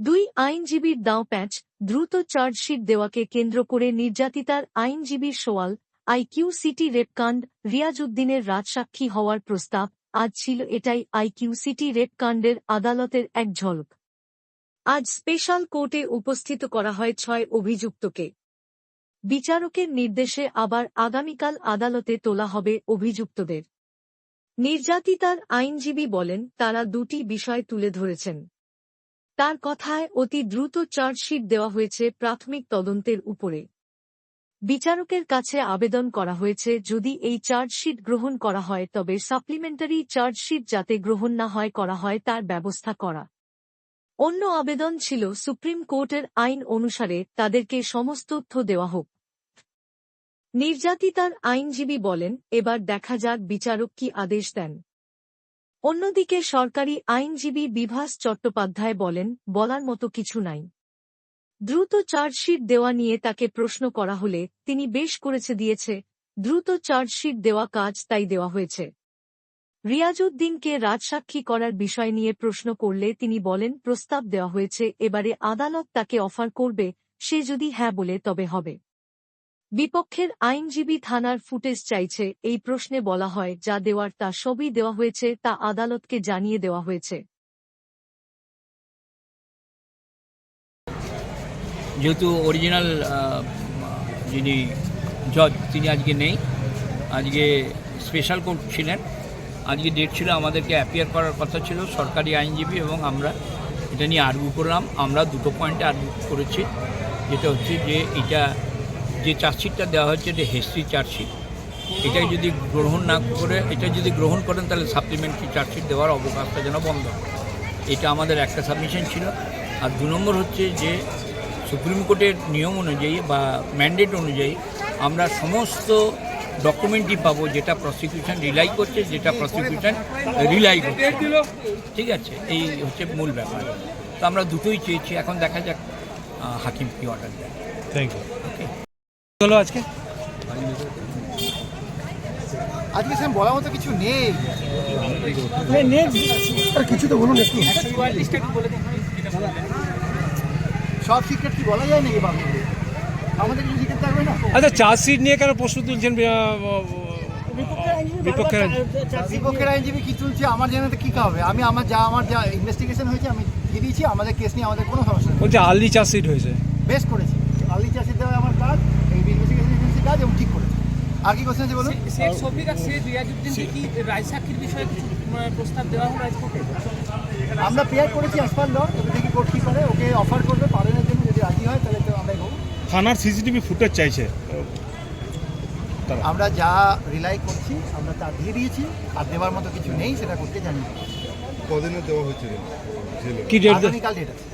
দুই আইনজীবীর দাঁও প্যাঁচ দ্রুত চার্জশিট দেওয়াকে কেন্দ্র করে নির্যাতিতার আইনজীবীর সোয়াল আইকিউ সিটি রেপকাণ্ড রিয়াজউদ্দিনের রাজসাক্ষী হওয়ার প্রস্তাব, আজ ছিল এটাই আইকিউ সিটি রেপকাণ্ডের আদালতের এক ঝলক। আজ স্পেশাল কোর্টে উপস্থিত করা হয় ছয় অভিযুক্তকে। বিচারকের নির্দেশে আবার আগামীকাল আদালতে তোলা হবে অভিযুক্তদের। নির্যাতিতার আইনজীবী বলেন, তারা দুটি বিষয় তুলে ধরেছেন। তার কথায় অতি দ্রুত চার্জশিট দেওয়া হয়েছে প্রাথমিক তদন্তের উপরে। বিচারকের কাছে আবেদন করা হয়েছে যদি এই চার্জশিট গ্রহণ করা হয় তবে সাপ্লিমেন্টারি চার্জশিট যাতে গ্রহণ না হয় করা হয় তার ব্যবস্থা করা। অন্য আবেদন ছিল সুপ্রিম কোর্টের আইন অনুসারে তাদেরকে সমস্ত তথ্য দেওয়া হোক। নির্যাতিতার আইনজীবী বলেন, এবার দেখা যাক বিচারক কি আদেশ দেন। অন্যদিকে সরকারি আইনজীবী বিভাস চট্টোপাধ্যায় বলেন, বলার মতো কিছু নাই। দ্রুত চার্জশিট দেওয়া নিয়ে তাকে প্রশ্ন করা হলে তিনি বেশ করেছে দিয়েছে, দ্রুত চার্জশিট দেওয়া কাজ তাই দেওয়া হয়েছে। রিয়াজউদ্দিনকে রাজসাক্ষী করার বিষয় নিয়ে প্রশ্ন করলে তিনি বলেন, প্রস্তাব দেওয়া হয়েছে, এবারে আদালত তাকে অফার করবে, সে যদি হ্যাঁ বলে তবে হবে। বিপক্ষের আইনজীবী থানার ফুটেজ চাইছে, এই প্রশ্নে বলা হয়, যা দেওয়ার তা সবই দেওয়া হয়েছে, তা আদালতকে জানিয়ে দেওয়া হয়েছে। যেহেতু অরিজিনাল যিনি জজ, তিনি আজকে নেই। আজকে স্পেশাল কোর্ট ছিলেন। আজকে ডেট ছিল আমাদেরকে অ্যাপিয়ার করার কথা ছিল, সরকারি আইনজীবী এবং আমরা এটা নিয়ে আর্গু করলাম। আমরা দুটো পয়েন্টে আর্গু করেছি। যেটা হচ্ছে যে এটা যে চার্জশিটটা দেওয়া হচ্ছে এটা হিস্ট্রি চার্জশিট। এটাই যদি গ্রহণ না করে, এটা যদি গ্রহণ করেন তাহলে সাপ্লিমেন্টারি চার্জশিট দেওয়ার অবকাশটা যেন বন্ধ। এটা আমাদের একটা সাবমিশন ছিল। আর দু নম্বর হচ্ছে যে সুপ্রিম কোর্টের নিয়ম অনুযায়ী বা ম্যান্ডেট অনুযায়ী আমরা সমস্ত ডকুমেন্টই পাবো যেটা প্রসিকিউশন রিলাই করছে, যেটা প্রসিকিউশন রিলাই করছে। ঠিক আছে? এই হচ্ছে মূল ব্যাপার। তো আমরা দুটোই চেয়েছি। এখন দেখা যাক হাকিম কি অর্ডার দেয়। থ্যাংক ইউ হলো আজকে। আজকে স্যার বলার মতো কিছু নেই। কিছু তো বলুন একটু। সব সিক্রেট কি বলা যায় নাকি বাবু আমাদের কিছু সিক্রেট থাকবে না? আচ্ছা চার্জশিট নিয়ে কেন প্রশ্ন তুলছেন বিপক্ষের বিপক্ষের আইনজীবী কি তুলছে আমার জানাতে কি হবে? আমি আমার যা আমার যা ইনভেস্টিগেশন হয়েছে আমি দিয়ে দিয়েছি আমাদের কেস নিয়ে আমাদের কোনো সমস্যা নেই। বলছে আর্লি চার্জশিট হয়েছে। বেশ করেছি। আর্লি চাষে দেওয়া আমার কাজ। কাজ এবং ঠিক করেছে? আর কি কোশ্চেন আছে বলুন? শেখ শফিক আর শেখ রিয়াজুদ্দিনকে কি রায়সাক্ষীর বিষয়ে কিছু প্রস্তাব দেওয়া হলো আজকে? আমরা পেয়ার করেছি অ্যাসপার ল এবার দেখি কোর্ট কী করে। ওকে অফার করবে পালনের জন্য যদি রাজি হয় তাহলে তো আমরা এগোবো থানার সিসিটিভি ফুটেজ চাইছে। আমরা যা রিলাই করছি আমরা তা দিয়ে দিয়েছি। আর দেওয়ার মতো কিছু নেই সেটা করতে জানি কদিনে দেওয়া হয়েছিল? কি ডেট আগামীকাল ডেট আছে।